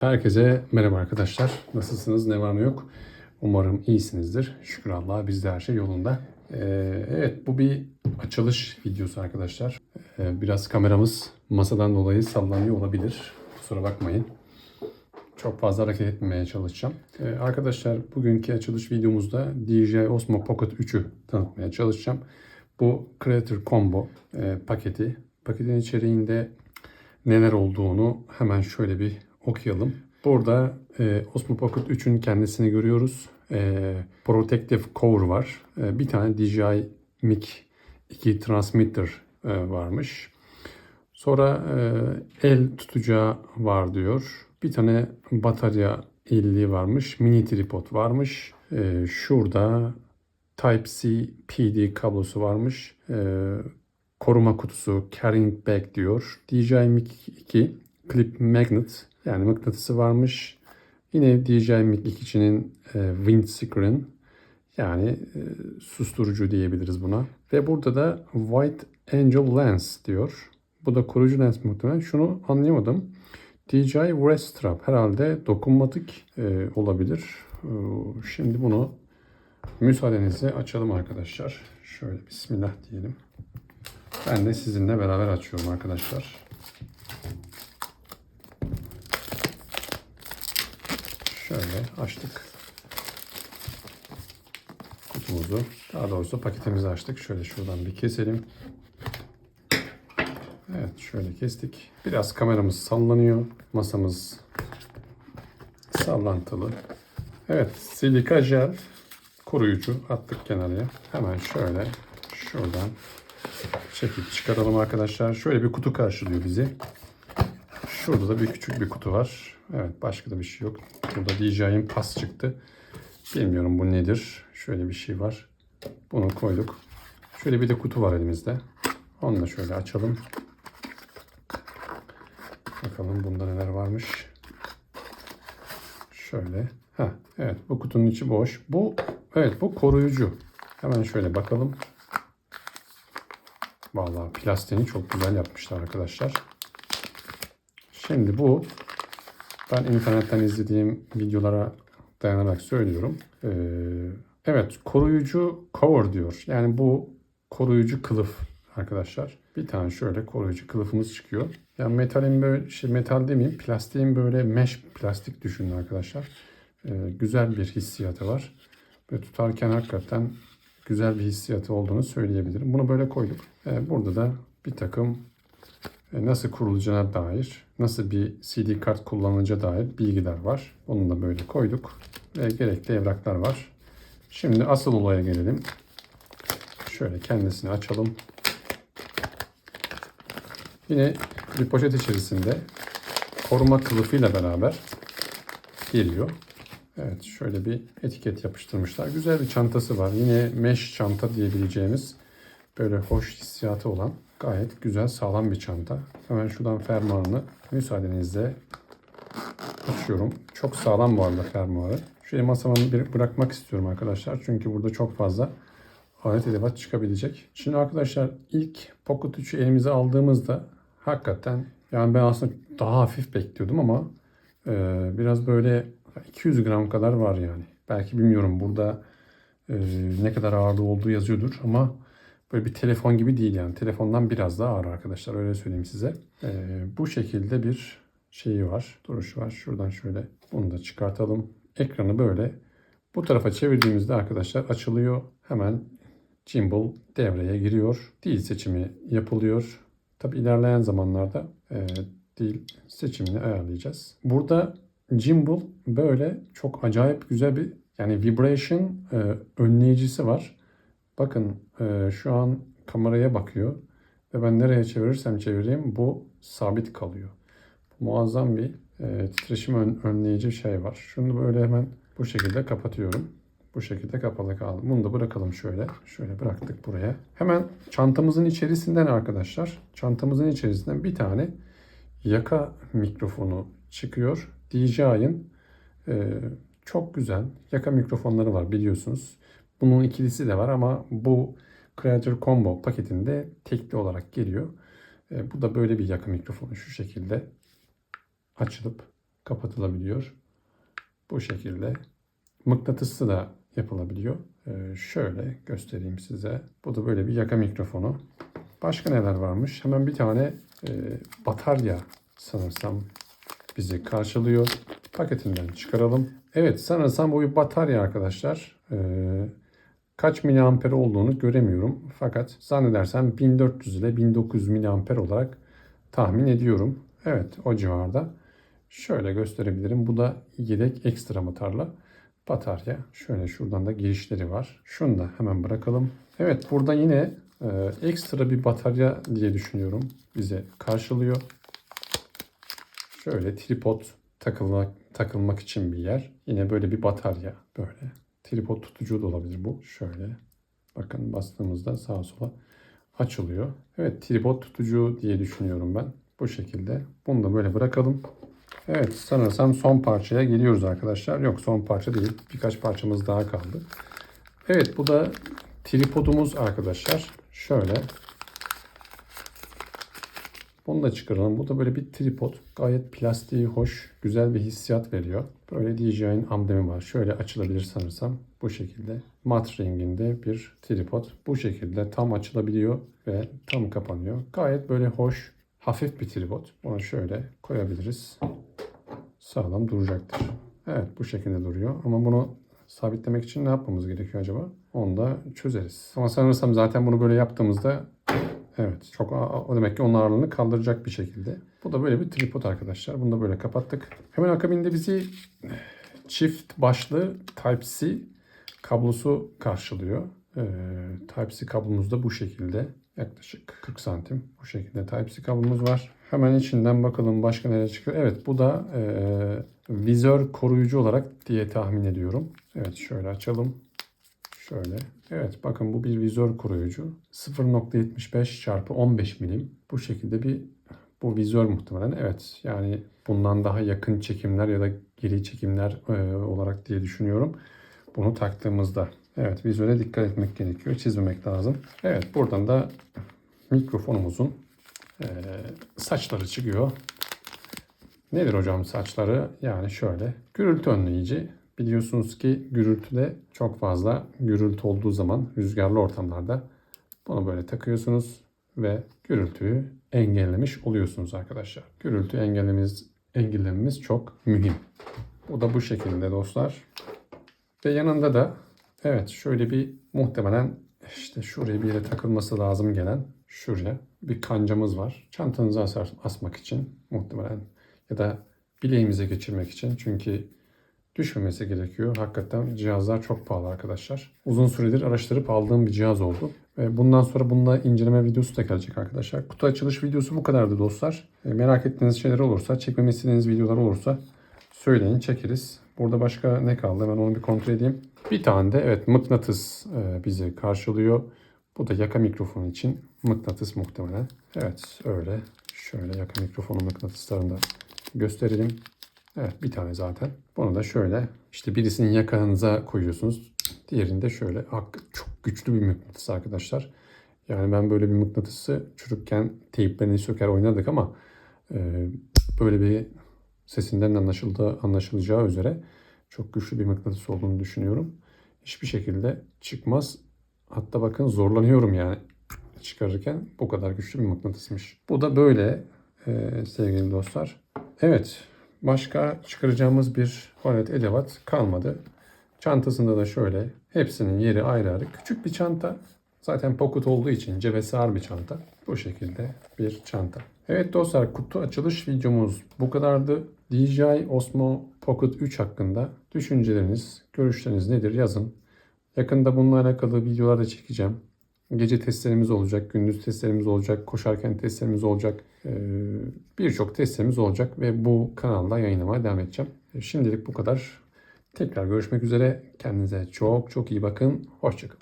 Herkese merhaba arkadaşlar. Nasılsınız? Ne var ne yok? Umarım iyisinizdir. Şükür Allah'a bizde her şey yolunda. Ee, evet bu bir açılış videosu arkadaşlar. Ee, biraz kameramız masadan dolayı sallanıyor olabilir. Kusura bakmayın. Çok fazla hareket etmemeye çalışacağım. Ee, arkadaşlar bugünkü açılış videomuzda DJI Osmo Pocket 3'ü tanıtmaya çalışacağım. Bu Creator Combo e, paketi. Paketin içeriğinde neler olduğunu hemen şöyle bir okuyalım. Burada e, Osmo Pocket 3'ün kendisini görüyoruz. E, Protective Cover var. E, bir tane DJI Mic 2 transmitter e, varmış. Sonra e, el tutacağı var diyor. Bir tane batarya elliği varmış. Mini tripod varmış. E, şurada Type-C PD kablosu varmış. E, koruma kutusu carrying bag diyor. DJI Mic 2 clip magnet yani mıknatısı varmış. Yine DJI Mic 2'nin e, windscreen yani e, susturucu diyebiliriz buna. Ve burada da White Angel Lens diyor. Bu da koruyucu lens muhtemelen. Şunu anlayamadım. DJI Rest Strap herhalde dokunmatik e, olabilir. E, Şimdi bunu müsaadenizle açalım arkadaşlar. Şöyle Bismillah diyelim. Ben de sizinle beraber açıyorum arkadaşlar. Şöyle açtık. Kutumuzu, daha doğrusu paketimizi açtık. Şöyle şuradan bir keselim. Evet şöyle kestik. Biraz kameramız sallanıyor. Masamız sallantılı. Evet silika jel koruyucu attık kenarıya. Hemen şöyle şuradan çekip çıkaralım arkadaşlar. Şöyle bir kutu karşılıyor bizi. Şurada da bir küçük bir kutu var. Evet başka da bir şey yok. Burada DJI'nin pas çıktı. Bilmiyorum bu nedir. Şöyle bir şey var. Bunu koyduk. Şöyle bir de kutu var elimizde. Onu da şöyle açalım. Bakalım bunda neler varmış. Şöyle. Ha, evet bu kutunun içi boş. Bu evet bu koruyucu. Hemen şöyle bakalım. Vallahi plastiğini çok güzel yapmışlar arkadaşlar. Şimdi bu ben internetten izlediğim videolara dayanarak söylüyorum. Ee, evet koruyucu cover diyor. Yani bu koruyucu kılıf arkadaşlar. Bir tane şöyle koruyucu kılıfımız çıkıyor. Yani metalin böyle şey metal demeyeyim plastiğin böyle mesh plastik düşünün arkadaşlar. Ee, güzel bir hissiyatı var. Ve tutarken hakikaten güzel bir hissiyatı olduğunu söyleyebilirim. Bunu böyle koyduk. Ee, burada da bir takım nasıl kurulacağına dair, nasıl bir CD kart kullanılacağı dair bilgiler var. Onu da böyle koyduk. Ve gerekli evraklar var. Şimdi asıl olaya gelelim. Şöyle kendisini açalım. Yine bir poşet içerisinde koruma kılıfıyla beraber geliyor. Evet şöyle bir etiket yapıştırmışlar. Güzel bir çantası var. Yine mesh çanta diyebileceğimiz böyle hoş hissiyatı olan gayet güzel sağlam bir çanta. Hemen şuradan fermuarını müsaadenizle açıyorum. Çok sağlam bu arada fermuarı. Şöyle masama bir bırakmak istiyorum arkadaşlar. Çünkü burada çok fazla alet edevat çıkabilecek. Şimdi arkadaşlar ilk Pocket 3'ü elimize aldığımızda hakikaten yani ben aslında daha hafif bekliyordum ama e, biraz böyle 200 gram kadar var yani. Belki bilmiyorum burada e, ne kadar ağırlığı olduğu yazıyordur ama böyle bir telefon gibi değil yani. Telefondan biraz daha ağır arkadaşlar öyle söyleyeyim size. E, bu şekilde bir şeyi var. Duruşu var. Şuradan şöyle bunu da çıkartalım. Ekranı böyle bu tarafa çevirdiğimizde arkadaşlar açılıyor. Hemen gimbal devreye giriyor. Dil seçimi yapılıyor. Tabi ilerleyen zamanlarda e, dil seçimini ayarlayacağız. Burada gimbal böyle çok acayip güzel bir yani vibration e, önleyicisi var. Bakın e, şu an kameraya bakıyor ve ben nereye çevirirsem çevireyim bu sabit kalıyor. Muazzam bir e, titreşim ön, önleyici şey var. Şunu böyle hemen bu şekilde kapatıyorum. Bu şekilde kapalı kaldı. Bunu da bırakalım şöyle. Şöyle bıraktık buraya. Hemen çantamızın içerisinden arkadaşlar. Çantamızın içerisinden bir tane yaka mikrofonu çıkıyor. DJI'ın e, çok güzel yaka mikrofonları var biliyorsunuz. Bunun ikilisi de var ama bu Creator Combo paketinde tekli olarak geliyor. E, bu da böyle bir yaka mikrofonu şu şekilde açılıp kapatılabiliyor. Bu şekilde. Mıknatıslı da yapılabiliyor. Ee, şöyle göstereyim size. Bu da böyle bir yaka mikrofonu. Başka neler varmış? Hemen bir tane e, batarya sanırsam bizi karşılıyor. Paketinden çıkaralım. Evet sanırsam bu bir batarya arkadaşlar. Ee, kaç miliamper olduğunu göremiyorum. Fakat zannedersem 1400 ile 1900 miliamper olarak tahmin ediyorum. Evet o civarda. Şöyle gösterebilirim. Bu da yedek ekstra motorla batarya. Şöyle şuradan da girişleri var. Şunu da hemen bırakalım. Evet burada yine e, ekstra bir batarya diye düşünüyorum. Bize karşılıyor. Şöyle tripod takılmak, takılmak için bir yer. Yine böyle bir batarya. Böyle. Tripod tutucu da olabilir bu. Şöyle. Bakın bastığımızda sağa sola açılıyor. Evet tripod tutucu diye düşünüyorum ben. Bu şekilde. Bunu da böyle bırakalım. Evet sanırsam son parçaya geliyoruz arkadaşlar. Yok son parça değil. Birkaç parçamız daha kaldı. Evet bu da tripodumuz arkadaşlar. Şöyle. Bunu da çıkaralım. Bu da böyle bir tripod. Gayet plastiği hoş. Güzel bir hissiyat veriyor. Böyle DJI'nin amblemi var. Şöyle açılabilir sanırsam. Bu şekilde. Mat renginde bir tripod. Bu şekilde tam açılabiliyor ve tam kapanıyor. Gayet böyle hoş, hafif bir tripod. Onu şöyle koyabiliriz. Sağlam duracaktır. Evet bu şekilde duruyor. Ama bunu sabitlemek için ne yapmamız gerekiyor acaba? Onu da çözeriz. Ama sanırsam zaten bunu böyle yaptığımızda Evet. Çok o demek ki onun ağırlığını kaldıracak bir şekilde. Bu da böyle bir tripod arkadaşlar. Bunu da böyle kapattık. Hemen akabinde bizi çift başlı Type-C kablosu karşılıyor. Ee, Type-C kablomuz da bu şekilde. Yaklaşık 40 santim. Bu şekilde Type-C kablomuz var. Hemen içinden bakalım başka nereye çıkıyor. Evet bu da e, vizör koruyucu olarak diye tahmin ediyorum. Evet şöyle açalım. Şöyle. Evet bakın bu bir vizör koruyucu. 0.75 çarpı 15 milim. Bu şekilde bir bu vizör muhtemelen. Evet yani bundan daha yakın çekimler ya da geri çekimler e, olarak diye düşünüyorum. Bunu taktığımızda. Evet vizöre dikkat etmek gerekiyor. Çizmemek lazım. Evet buradan da mikrofonumuzun e, saçları çıkıyor. Nedir hocam saçları? Yani şöyle gürültü önleyici. Biliyorsunuz ki gürültüde çok fazla gürültü olduğu zaman rüzgarlı ortamlarda bunu böyle takıyorsunuz ve gürültüyü engellemiş oluyorsunuz arkadaşlar. Gürültü engellememiz, engellememiz çok mühim. Bu da bu şekilde dostlar. Ve yanında da evet şöyle bir muhtemelen işte şuraya bir yere takılması lazım gelen şuraya bir kancamız var. Çantanızı asar, asmak için muhtemelen ya da bileğimize geçirmek için. Çünkü düşmemesi gerekiyor. Hakikaten cihazlar çok pahalı arkadaşlar. Uzun süredir araştırıp aldığım bir cihaz oldu. Bundan sonra bununla inceleme videosu da gelecek arkadaşlar. Kutu açılış videosu bu kadardı dostlar. E, merak ettiğiniz şeyler olursa, çekmemi istediğiniz videolar olursa söyleyin çekeriz. Burada başka ne kaldı? Ben onu bir kontrol edeyim. Bir tane de evet mıknatıs e, bizi karşılıyor. Bu da yaka mikrofonu için mıknatıs muhtemelen. Evet öyle. Şöyle yaka mikrofonu mıknatıslarını da gösterelim. Evet bir tane zaten. Bunu da şöyle işte birisinin yakanıza koyuyorsunuz. Diğerinde şöyle hak- çok güçlü bir mıknatıs arkadaşlar. Yani ben böyle bir mıknatısı çocukken teyplerini söker oynadık ama e, böyle bir sesinden anlaşıldığı anlaşılacağı üzere çok güçlü bir mıknatıs olduğunu düşünüyorum. Hiçbir şekilde çıkmaz. Hatta bakın zorlanıyorum yani çıkarırken bu kadar güçlü bir mıknatısmış. Bu da böyle e, sevgili dostlar. Evet başka çıkaracağımız bir alet edevat kalmadı. Çantasında da şöyle hepsinin yeri ayrı ayrı. Küçük bir çanta. Zaten pocket olduğu için cebe sığar bir çanta. Bu şekilde bir çanta. Evet dostlar kutu açılış videomuz bu kadardı. DJI Osmo Pocket 3 hakkında düşünceleriniz, görüşleriniz nedir yazın. Yakında bununla alakalı videolar da çekeceğim. Gece testlerimiz olacak, gündüz testlerimiz olacak, koşarken testlerimiz olacak. Birçok testlerimiz olacak ve bu kanalda yayınlamaya devam edeceğim. Şimdilik bu kadar. Tekrar görüşmek üzere. Kendinize çok çok iyi bakın. Hoşçakalın.